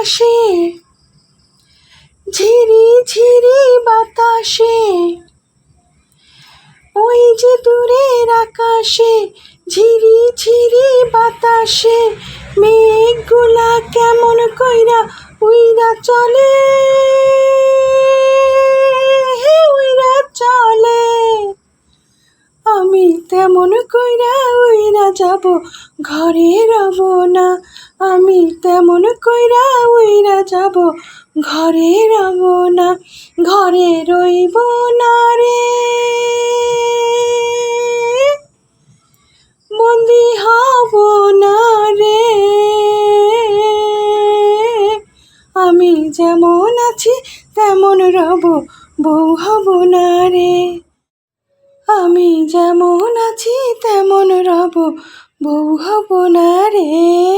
আকাশে ঝিরি ঝিরি বাতাসে, ওই যে দূরের আকাশে ঝিরি ঝিরি বাতাসে, মেঘগুলা কেমন কইরা উইরা চলে, হে উইরা চলে। আমি তেমন কইরা উইরা যাব ঘরে রব না আমি তেমন কইরা উইরা যাব। ঘরে রব না ঘরে রইব না রে। বন্দি হব না রে। আমি যেমন আছি, তেমন রব, বউ হব না রে। আমি যেমন আছি, তেমন রব, বউ হব না রে।